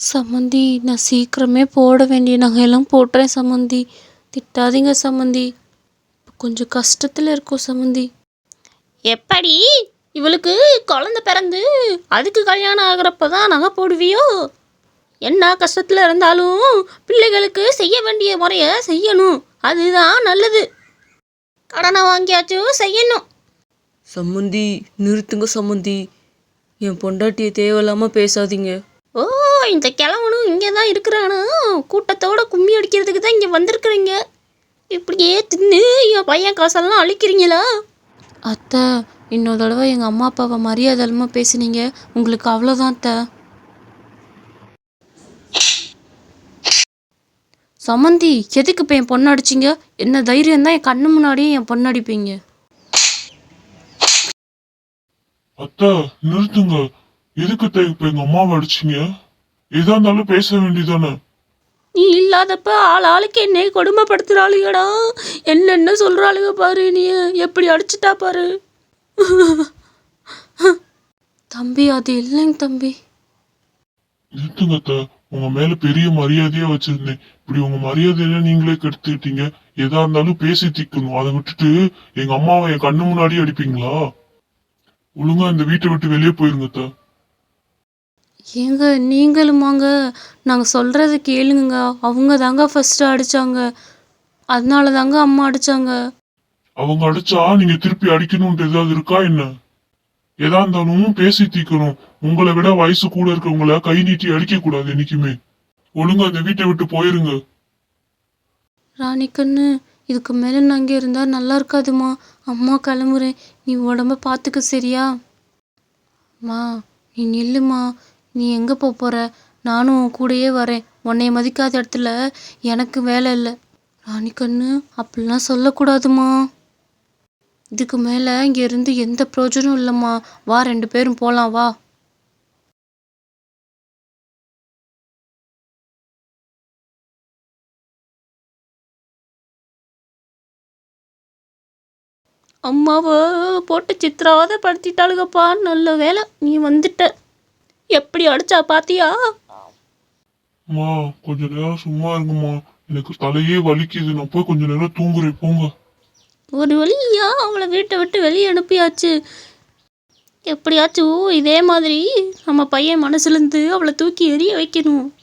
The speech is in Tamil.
சம்மந்தி நான் சீக்கிரமே போட வேண்டிய நகையெல்லாம் போட்டுறேன் சம்மந்தி திட்டாதீங்க சம்மந்தி கொஞ்சம் கஷ்டத்தில் இருக்கோம் சம்மந்தி எப்படி? இவளுக்கு குழந்த பிறந்து அதுக்கு கல்யாணம் ஆகிறப்ப தான் நகை போடுவியோ? என்ன கஷ்டத்தில் இருந்தாலும் பிள்ளைகளுக்கு செய்ய வேண்டிய முறையை செய்யணும். அதுதான் நல்லது. கடனை வாங்கியாச்சும் செய்யணும். சம்மந்தி நிறுத்துங்க சம்மந்தி என் பொண்டாட்டியை தேவையில்லாம பேசாதீங்க. இந்த கிழவனும் இங்கே தான் இருக்கிறானு? கூட்டத்தோட கும்மி அடிக்கிறதுக்கு தான் இங்கே வந்திருக்கிறீங்க. இப்படியே தின்னு என் பையன் காசெல்லாம் அழிக்கிறீங்களா? அத்தை இன்னொரு தடவை எங்கள் அம்மா அப்பாவை மரியாதை இல்லாமல் பேசுனீங்க. உங்களுக்கு அவ்வளோதான் அத்தை. சமந்தி எதுக்கு இப்போ என் பொண்ணு அடிச்சிங்க? என்ன தைரியம் தான் என் கண்ணு முன்னாடியே என் பொண்ணு அடிப்பீங்க. அத்தா நிறுத்துங்க. எதுக்கு இப்ப எங்க அம்மாவை அடிச்சீங்க? எதா இருந்தாலும் பேச வேண்டியதானே நீ இல்லாதப்ப ஆள் ஆளுக்கு என்னை கொடுமைப்படுத்துறாளுகடா என்னென்ன சொல்றாளுக பாரு நீ எப்படி அடிச்சிட்டா பாரு. தம்பி அது இல்லைங்க தம்பி. நிறுத்துங்க அத்தா. உங்க மேல பெரிய மரியாதையா வச்சிருந்தேன். இப்படி உங்க மரியாதையில நீங்களே கெடுத்துக்கிட்டீங்க. எதா இருந்தாலும் பேசி தீக்கணும் அதை விட்டுட்டு எங்க அம்மாவை என் கண்ணு முன்னாடியே அடிப்பீங்களா? ஒழுங்கா இந்த வீட்டை விட்டு வெளியே போயிருங்க அத்தா. ஏங்க நீங்களும் வாங்க நாங்கள் சொல்கிறத கேளுங்க அவங்க தாங்க ஃபஸ்ட்டு அடித்தாங்க அதனால தாங்க அம்மா அடித்தாங்க அவங்க அடிச்சா நீங்க திருப்பி அடிக்கணும்ட்டு ஏதாவது இருக்கா என்ன? எதா இருந்தாலும் பேசி தீக்கணும். உங்களை விட வயசு கூட இருக்கவங்கள கை நீட்டி அடிக்க கூடாது என்னைக்குமே. ஒழுங்கா இந்த வீட்டை விட்டு போயிருங்க. ராணிக்கண்ணு இதுக்கு மேலே நான் இங்கே இருந்தால் நல்லா இருக்காதுமா. அம்மா கிளம்புறேன். நீ உடம்ப பார்த்துக்க சரியா? அம்மா நீ நில்லுமா. நீ எங்கே போக போகிற நானும் உன் கூடயே வரேன். உன்னை மதிக்காத இடத்துல எனக்கு வேலை இல்லை. ராணிக்கண்ணு அப்படிலாம் சொல்லக்கூடாதுமா. இதுக்கு மேலே இங்கேருந்து எந்த பிரயோஜனம் இல்லைம்மா. வா ரெண்டு பேரும் போகலாம் வா. அம்மாவை போட்டு சித்திராவதை படுத்திட்டாளுகப்பா நல்ல வேலை நீ வந்துட்ட. எப்படி அடிச்சா பாத்தியா? அம்மா கொஞ்ச நேரம் சும்மா இருங்கம்மா. எனக்கு தலையே வலிக்குது. நான் போய் கொஞ்ச நேரம் தூங்குறேன். போங்க. ஒரு வழியா அவளை வீட்டை விட்டு வெளியே அனுப்பியாச்சு. எப்படியாச்சும் இதே மாதிரி நம்ம பையன் மனசுலேருந்து அவளை தூக்கி எறிய வைக்கணும்.